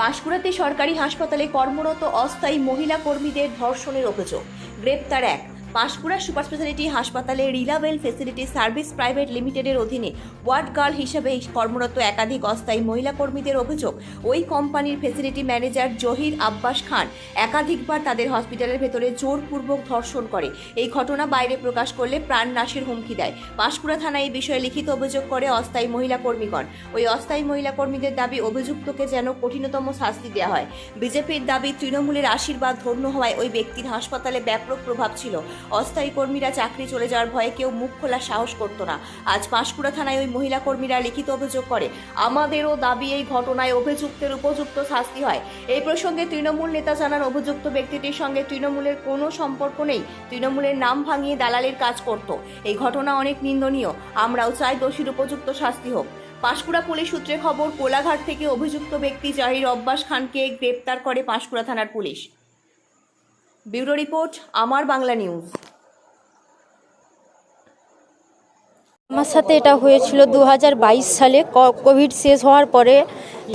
একটি সরকারি হাসপাতালে কর্মরত অস্থায়ী মহিলা কর্মীদের ধর্ষণের অভিযোগ। গ্রেপ্তার এক পাঁশকুড়া সুপার স্পেশালিটি হাসপাতালে রিলাবেল ফেসিলিটি সার্ভিস প্রাইভেট লিমিটেডের অধীনে ওয়ার্ড গার্ল হিসেবে কর্মরত একাধিক অস্থায়ী মহিলা কর্মীদের অভিযোগ, ওই কোম্পানির ফেসিলিটি ম্যানেজার জহির আব্বাস খান একাধিকবার তাদের হসপিটালের ভেতরে জোরপূর্বক ধর্ষণ করে। এই ঘটনা বাইরে প্রকাশ করলে প্রাণ নাশের হুমকি দেয়। পাঁশকুড়া থানায় এই বিষয়ে লিখিত অভিযোগ করে অস্থায়ী মহিলা কর্মীগণ। ওই অস্থায়ী মহিলা কর্মীদের দাবি, অভিযুক্তকে যেন কঠিনতম শাস্তি দেওয়া হয়। বিজেপির দাবি, তৃণমূলের আশীর্বাদ ধন্য হওয়ায় ওই ব্যক্তির হাসপাতালে ব্যাপক প্রভাব ছিল। অস্থায়ী কর্মীরা চাকরি চলে যাওয়ার ভয়ে কেউ মুখ খোলার সাহস করতো না। আজ পাঁশকুড়া থানায় ওই মহিলা কর্মীরা লিখিত অভিযোগ করে, আমাদেরও দাবি এই ঘটনায় অভিযুক্তের উপযুক্ত শাস্তি হয়। এই প্রসঙ্গে তৃণমূল নেতা জানান, অভিযুক্ত ব্যক্তিটির সঙ্গে তৃণমূলের কোনো সম্পর্ক নেই। তৃণমূলের নাম ভাঙিয়ে দালালির কাজ করত। এই ঘটনা অনেক নিন্দনীয়। আমরাও চাই দোষীর উপযুক্ত শাস্তি হোক। পাঁশকুড়া পুলিশ সূত্রে খবর, কোলাঘাট থেকে অভিযুক্ত ব্যক্তি জাহির অব্বাস খানকে গ্রেপ্তার করে পাঁশকুড়া থানার পুলিশ। ব্যুরো রিপোর্ট, আমার বাংলা নিউজ। আমার সাথে এটা হয়েছিল দু হাজার বাইশ সালে। কোভিড শেষ হওয়ার পরে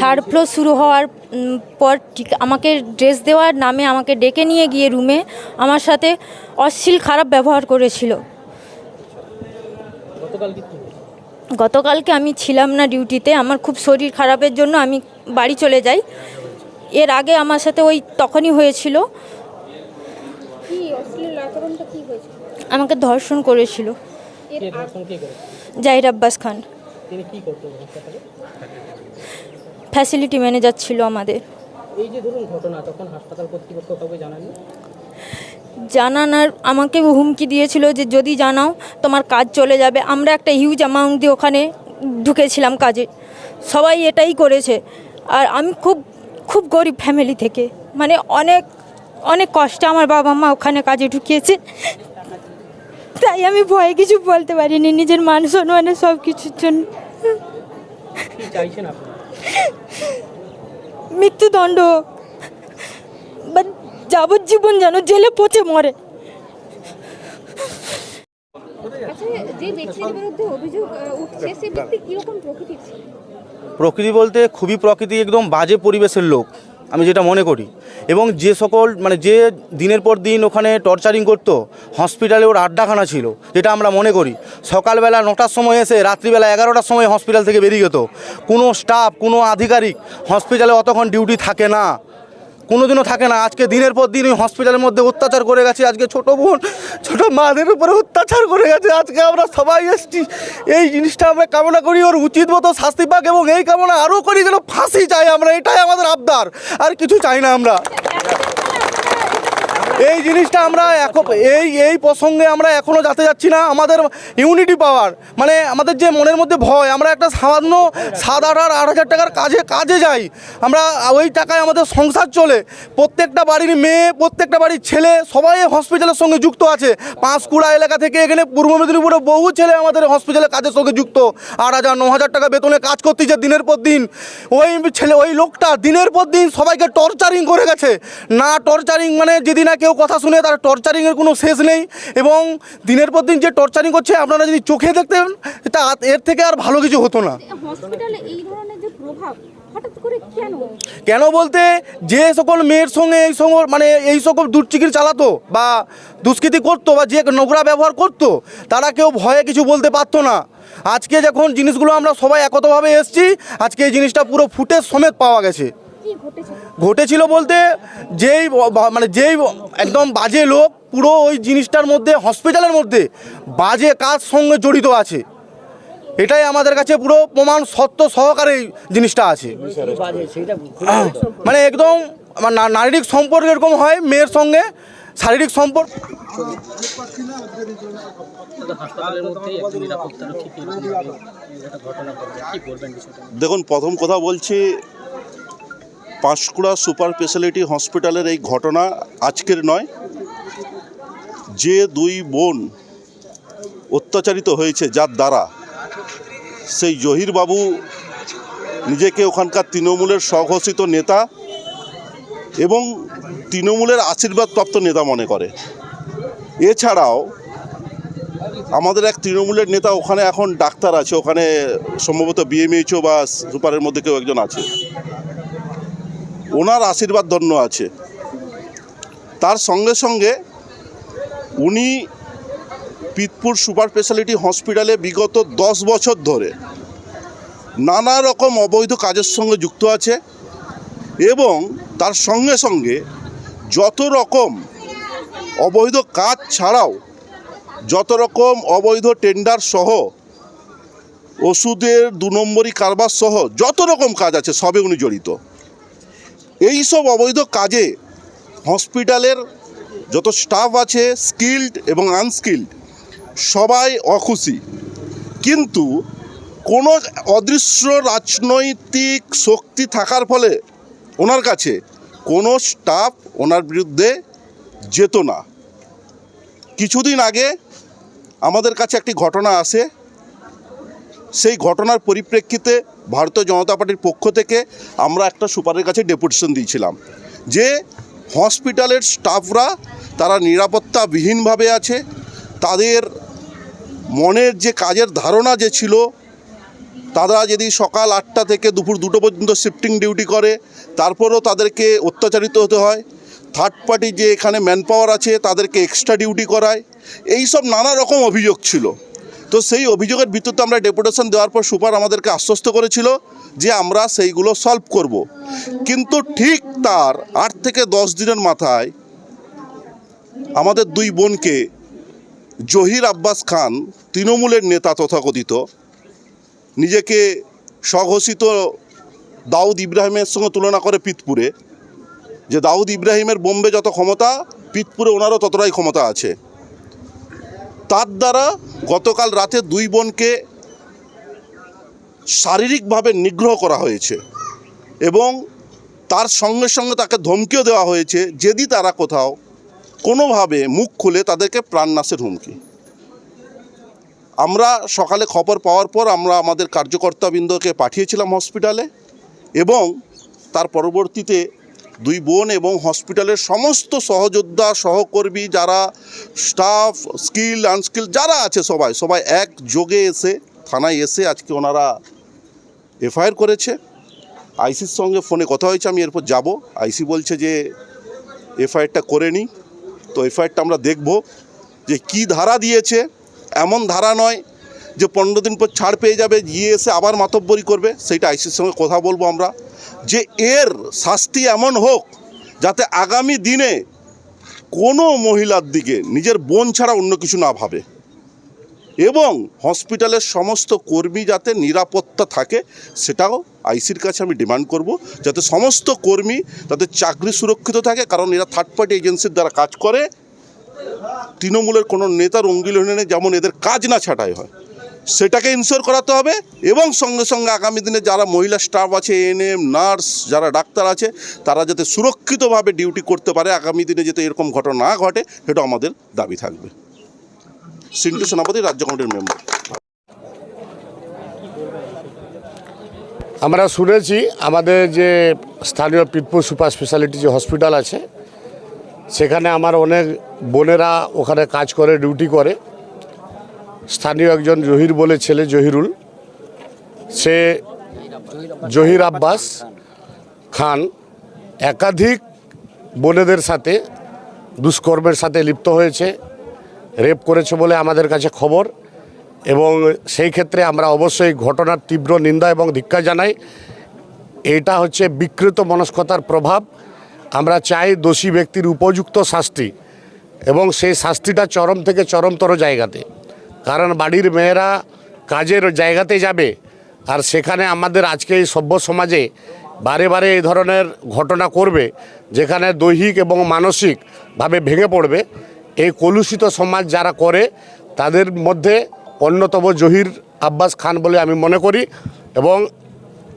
থার্ড ফ্লোর শুরু হওয়ার পর ঠিক আমাকে ড্রেস দেওয়ার নামে আমাকে ডেকে নিয়ে গিয়ে রুমে আমার সাথে অশ্লীল খারাপ ব্যবহার করেছিল। গতকালকে আমি ছিলাম না ডিউটিতে আমার খুব শরীর খারাপের জন্য আমি বাড়ি চলে যাই। এর আগে আমার সাথে ওই তখনই হয়েছিল কি অশ্লীল আচরণটা কি হয়েছিল আমাকে ধর্ষণ করেছিল। এর ধর্ষণ কে জাহির আব্বাস খান। ফ্যাসিলিটি ম্যানেজার ছিল আমাদের। এই যে ধরুন ঘটনা তখন হাসপাতাল কর্তৃপক্ষ কাউকে জানাননি? জানানোর আমাকে হুমকি দিয়েছিল যে যদি জানাও তোমার কাজ চলে যাবে। আমরা একটা হিউজ অ্যামাউন্ট দিয়ে ওখানে ঢুকেছিলাম কাজে। সবাই এটাই করেছে। আর আমি খুব খুব গরিব ফ্যামিলি থেকে। মানে অনেক অনেক কষ্টে আমার বাবা মা ওখানে কাজে ঢুকিয়েছে। তাই আমি ভয়ে কিছু বলতে পারিনি নিজের মান সম্মানের সব কিছুর জন্য। মৃত্যুদণ্ড বা যাবজ্জীবন যেন জেলে পচে মরে। আচ্ছা যে ব্যক্তির বিরুদ্ধে অভিযোগ আহ, উঠছে সে ব্যক্তি কীরকম প্রকৃতির ছিল? প্রকৃতি বলতে খুবই প্রকৃতি একদম বাজে পরিবেশের লোক। আমি যেটা মনে করি। এবং যে সকল মানে যে দিনের পর দিন ওখানে টর্চারিং করতো হসপিটালে ওর আড্ডাখানা ছিল, যেটা আমরা মনে করি। সকালবেলা নটার সময় এসে রাত্রিবেলা এগারোটার সময় হসপিটাল থেকে বেরিয়ে যেত। কোনো স্টাফ কোনো আধিকারিক হসপিটালে অতক্ষণ ডিউটি থাকে না। কোনোদিনও থাকে না। আজকে দিনের পর দিন ওই হসপিটালের মধ্যে অত্যাচার করে গেছে। আজকে ছোট বোন, ছোট মাদের উপরে অত্যাচার করে গেছে। আজকে আমরা সবাই এসছি। এই জিনিসটা আমরা কামনা করি, ওর উচিত মতো শাস্তি পাক এবং এই কামনা আরও করি যেন ফাঁসি চাই আমরা। এটাই আমাদের আবদার। আর কিছু চাই না আমরা। এই জিনিসটা আমরা এখন, এই এই প্রসঙ্গে আমরা এখনও যাতে যাচ্ছি না, আমাদের ইউনিটি পাওয়ার মানে আমাদের যে মনের মধ্যে ভয়, আমরা একটা সামান্য সাত আট আট হাজার টাকার কাজে কাজে যাই। আমরা ওই টাকায় আমাদের সংসার চলে। প্রত্যেকটা বাড়ির মেয়ে, প্রত্যেকটা বাড়ির ছেলে, সবাই হসপিটালের সঙ্গে যুক্ত আছে। পাঁশকুড়া এলাকা থেকে এখানে পূর্ব মেদিনীপুরে বহু ছেলে আমাদের হসপিটালে কাজের সঙ্গে যুক্ত। আট হাজার, ন হাজার টাকা বেতনে কাজ করতেছে দিনের পর দিন, ওই ছেলে, ওই লোকটা দিনের পর দিন সবাইকে টর্চারিং করে গেছে। না টর্চারিং মানে যদি না কেউ কথা শুনে তার টর্চারিংয়ের কোনো শেষ নেই এবং দিনের পর দিন যে টর্চারিং করছে আপনারা যদি চোখে দেখতেন তা এর থেকে আর ভালো কিছু হতো না। কেন? বলতে যে সকল মেয়ের সঙ্গে এই সকল মানে এই সকল দুশ্চিকির চালাতো বা দুষ্কৃতি করতো বা যে নোংরা ব্যবহার করতো তারা কেউ ভয়ে কিছু বলতে পারতো না। আজকে যখন জিনিসগুলো আমরা সবাই একতভাবে এসছি আজকে এই জিনিসটা পুরো ফুটেজ সমেত পাওয়া গেছে। ঘটেছিল বলতে যেই মানে যেই একদম বাজে লোক পুরো ওই জিনিসটার মধ্যে হসপিটালের মধ্যে বাজে কাজ সঙ্গে জড়িত আছে। এটাই আমাদের কাছে পুরো প্রমাণ সত্য সহকারে এই জিনিসটা আছে। মানে একদম আমার না- শারীরিক সম্পর্ক এরকম হয় মেয়ের সঙ্গে শারীরিক সম্পর্ক। দেখুন প্রথম কথা বলছি পাঁশকুড়া সুপার স্পেশালিটি হসপিটালের এই ঘটনা আজকের নয়। যে দুই বোন অত্যাচারিত হয়েছে যার দ্বারা, সেই জহির বাবু নিজেকে ওখানকার তৃণমূলের স্বঘোষিত নেতা এবং তৃণমূলের আশীর্বাদপ্রাপ্ত নেতা মনে করে। এছাড়াও আমাদের এক তৃণমূলের নেতা ওখানে এখন ডাক্তার আছে, ওখানে সম্ভবত বিএমএইচও বা সুপারের মধ্যে কেউ একজন আছে। ওনার আশীর্বাদ ধন্য আছে। তার সঙ্গে সঙ্গে উনি পিতপুর সুপার স্পেশালিটি হসপিটালে বিগত দশ বছর ধরে নানা রকম অবৈধ কাজের সঙ্গে যুক্ত আছে এবং তার সঙ্গে সঙ্গে যত রকম অবৈধ কাজ ছাড়াও যত রকম অবৈধ টেন্ডার সহ ওষুধের দু নম্বরই কারবার সহ যত রকম কাজ আছে সবে উনি জড়িত। এই সব অবৈধ কাজে হসপিটালের যত স্টাফ আছে স্কিল্ড এবং আনস্কিল্ড সবাই অখুশি। কিন্তু কোনো অদৃশ্য রাজনৈতিক শক্তি থাকার ফলে ওনার কাছে কোনো স্টাফ ওনার বিরুদ্ধে যেত না। কিছুদিন আগে আমাদের কাছে একটি ঘটনা আসে। সেই ঘটনার পরিপ্রেক্ষিতে ভারতীয় জনতা পার্টির পক্ষ থেকে আমরা একটা সুপারের কাছে ডেপুটেশন দিয়েছিলাম। যে হসপিটালের স্টাফরা তারা নিরাপত্তাবিহীনভাবে আছে, তাদের মনের যে কাজের ধারণা যে ছিল, তারা যদি সকাল আটটা থেকে দুপুর দুটো পর্যন্ত শিফটিং ডিউটি করে, তারপরও তাদেরকে অত্যাচারিত হতে হয় থার্ড পার্টি যে এখানে ম্যান পাওয়ার আছে তাদেরকে এক্সট্রা ডিউটি করায় এই সব নানা রকম অভিযোগ ছিল। তো সেই অভিযোগের ভিত্তিতে আমরা ডেপুটেশন দেওয়ার পর সুপার আমাদেরকে আশ্বস্ত করেছিল যে আমরা সেইগুলো সলভ করব। কিন্তু ঠিক তার আট থেকে দশ দিনের মাথায় আমাদের দুই বোনকে জহির আব্বাস খান, তৃণমূলের নেতা তথাকথিত, নিজেকে স্বঘোষিত দাউদ ইব্রাহিমের সঙ্গে তুলনা করে পিতপুরে, যে দাউদ ইব্রাহিমের বোম্বে যত ক্ষমতা, পিতপুরে ওনারও ততটাই ক্ষমতা আছে তার দ্বারা গতকাল রাতে দুই বোনকে শারীরিকভাবে নিগ্রহ করা হয়েছে এবং তার সঙ্গে সঙ্গে তাকে ধমকিও দেওয়া হয়েছে, যদি তারা কোথাও কোনোভাবে মুখ খুলে তাদেরকে প্রাণনাশের হুমকি। আমরা সকালে খবর পাওয়ার পর আমরা আমাদের কার্যকর্তাবৃন্দকে পাঠিয়েছিলাম হসপিটালে এবং তার পরবর্তীতে দুই বোন এবং হসপিটালের সমস্ত সহযোদ্ধা, সহকর্মী যারা স্টাফ স্কিল আনস্কিল যারা আছে সবাই সবাই এক যোগে এসে, থানায় এসে আজকে ওনারা এফআইআর করেছে। আইসির সঙ্গে ফোনে কথা হয়েছে, আমি এরপর যাব। আইসি বলছে যে এফআইআরটা করে নিই তো এফআইআরটা আমরা দেখব যে কি ধারা দিয়েছে, এমন ধারা নয় যে পনেরো দিন পর ছাড় পেয়ে যাবে, গিয়ে এসে আবার মাতব্বরি করবে, সেইটা আইসির সঙ্গে কথা বলব আমরা। যে এর শাস্তি এমন হোক, যাতে আগামী দিনে কোনো মহিলার দিকে নিজের বোন ছাড়া অন্য কিছু না ভাবে। এবং হসপিটালের সমস্ত কর্মী যাতে নিরাপত্তা থাকে, সেটাও আইসির কাছে আমি ডিমান্ড করব। যাতে সমস্ত কর্মী তাদের চাকরি সুরক্ষিত থাকে, কারণ এরা থার্ড পার্টি এজেন্সির দ্বারা কাজ করে। তৃণমূলের কোনো নেতার অঙ্গিলহীনে যেমন এদের কাজ না ছাটাই হয়। সেটাকে ইনশিওর করাতে হবে এবং সঙ্গে সঙ্গে আগামী দিনে যারা মহিলা স্টাফ আছে এনএম নার্স যারা ডাক্তার আছে, তারা যাতে সুরক্ষিতভাবে ডিউটি করতে পারে, আগামী দিনে যাতে এরকম ঘটনা না ঘটে, সেটা আমাদের দাবি থাকবে। সিন্টু সেনাপতি, রাজ্য কমিটির মেম্বার আমরা শুনেছি আমাদের যে স্থানীয় পিতপুর সুপার স্পেশালিটি যে হসপিটাল আছে, সেখানে আমার অনেক বোনেরা ওখানে কাজ করে ডিউটি করে। স্থানীয় একজন জহির বলে ছেলে জহিরুল। সে জহির আব্বাস খান একাধিক বোনেদের সাথে, দুষ্কর্মের সাথে লিপ্ত হয়েছে, রেপ করেছে বলে আমাদের কাছে খবর এবং সেই ক্ষেত্রে আমরা অবশ্যই ঘটনার তীব্র নিন্দা এবং ধিক্ষা জানাই। এটা হচ্ছে বিকৃত মনস্কতার প্রভাব। আমরা চাই দোষী ব্যক্তির উপযুক্ত শাস্তি এবং সেই শাস্তিটা চরম থেকে চরমতর জায়গাতে। কারণ বাড়ির মেয়েরা কাজের জায়গাতে যাবে। আর সেখানে আমাদের আজকে এই সভ্য সমাজে বারে বারে এই ধরনের ঘটনা করবে, যেখানে দৈহিক এবং মানসিকভাবে ভেঙে পড়বে। এই কলুষিত সমাজ যারা করে, তাদের মধ্যে অন্যতম জহির আব্বাস খান বলে আমি মনে করি এবং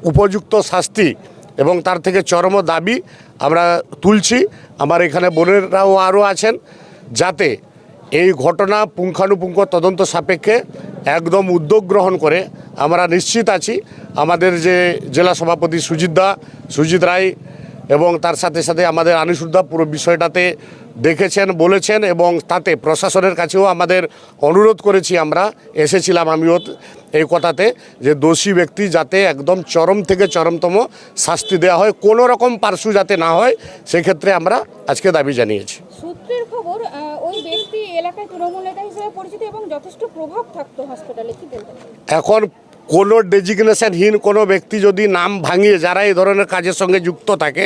উপযুক্ত শাস্তি এবং তার থেকে চরম দাবি আমরা তুলছি। আমার এখানে বোনেরাও আরও আছেন, যাতে এই ঘটনা পুঙ্খানুপুঙ্খ তদন্ত সাপেক্ষে একদম উদ্যোগ গ্রহণ করে আমরা নিশ্চিত আছি। আমাদের যে জেলা সভাপতি সুজিত দা, সুজিত রায় এবং তার সাথে সাথে আমাদের আনিসুদ্ধা পুরো বিষয়টাতে দেখেছেন, বলেছেন এবং তাতে প্রশাসনের কাছেও আমাদের অনুরোধ করেছি আমরা। এসেছিলাম আমিও এই কথাতে যে দোষী ব্যক্তি যাতে একদম চরম থেকে চরমতম শাস্তি দেওয়া হয়, কোনো রকম পার্শ্ব যাতে না হয়, সেক্ষেত্রে আমরা আজকে দাবি জানিয়েছি সূত্রের খবর আহ, ওই ব্যক্তি এলাকায় তৃণমূল নেতা হিসেবে পরিচিত এবং যথেষ্ট প্রভাব থাকতো হসপিটালে কি এখন কোনো ডেজিগনেশনহীন কোনো ব্যক্তি যদি নাম ভাঙিয়ে যারা এই ধরনের কাজের সঙ্গে যুক্ত থাকে,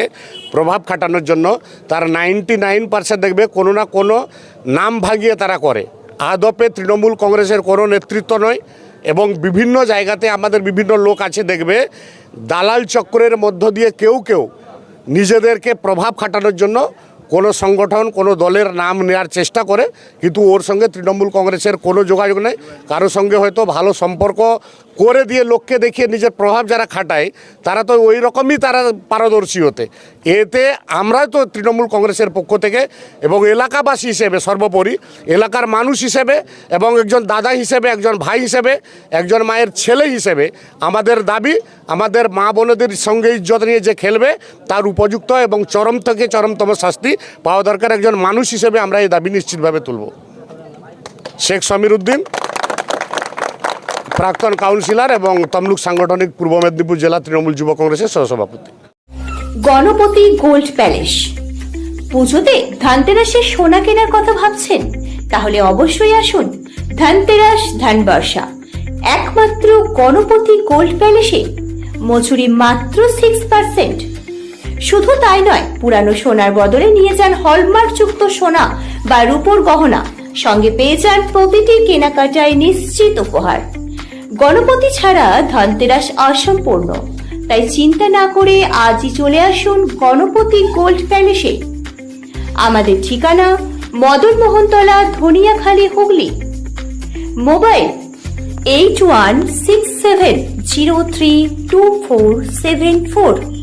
প্রভাব খাটানোর জন্য, তার নাইনটি নাইন পার্সেন্ট দেখবে কোনো না কোনো নাম ভাঙিয়ে তারা করে। আদপে তৃণমূল কংগ্রেসের কোনো নেতৃত্ব নয় এবং বিভিন্ন জায়গাতে আমাদের বিভিন্ন লোক আছে, দেখবে দালাল চক্রের মধ্য দিয়ে কেউ কেউ নিজেদেরকে প্রভাব খাটানোর জন্য কোনো সংগঠন, কোনো দলের নাম নেওয়ার চেষ্টা করে, কিন্তু ওর সঙ্গে তৃণমূল কংগ্রেসের কোনো যোগাযোগ নেই। কারোর সঙ্গে হয়তো ভালো সম্পর্ক করে দিয়ে লোককে দেখিয়ে নিজের প্রভাব যারা খাটায়, তারা তো ওই রকমই তারা পারদর্শী হতে। এতে আমরা তো তৃণমূল কংগ্রেসের পক্ষ থেকে এবং এলাকাবাসী হিসেবে সর্বোপরি, এলাকার মানুষ হিসেবে এবং একজন দাদা হিসেবে, একজন ভাই হিসেবে, একজন মায়ের ছেলে হিসেবে আমাদের দাবি, আমাদের মা বোনেদের সঙ্গে ইজ্জত নিয়ে যে খেলবে, তার উপযুক্ত এবং চরম থেকে চরমতম শাস্তি পাওয়া দরকার একজন মানুষ হিসেবে আমরা এই দাবি নিশ্চিতভাবে তুলব। শেখ সমীর উদ্দিন, প্রাক্তন কাউন্সিলর এবং তমলুক সাংগঠনিক পূর্ব মেদিনীপুর জেলা তৃণমূল যুব কংগ্রেসের সহসভাপতি। Ganapati gold palace. পুজোতে ধানতেরাসের সোনা কেনার কথা ভাবছেন? তাহলে অবশ্যই আসুন ধানতেরাস ধানবর্ষা। একমাত্র গণপতি গোল্ড প্যালেসে। মজুরি মাত্র সিক্স পার্সেন্ট শুধু তাই নয়, পুরানো সোনার বদলে নিয়ে যান হলমার্কযুক্ত সোনা বা রূপোর গহনা। সঙ্গে পেয়ে যান প্রতিটি কেনাকাটায় নিশ্চিত উপহার। গণপতি ছাড়া ধনতেরাস অসম্পূর্ণ। তাই চিন্তা না করে আজই চলে আসুন গণপতি গোল্ড প্যালেসে। আমাদের ঠিকানা Madan Mohantala Dhaniakhali, Hooghly. Mobile eight one six seven zero three two four seven four.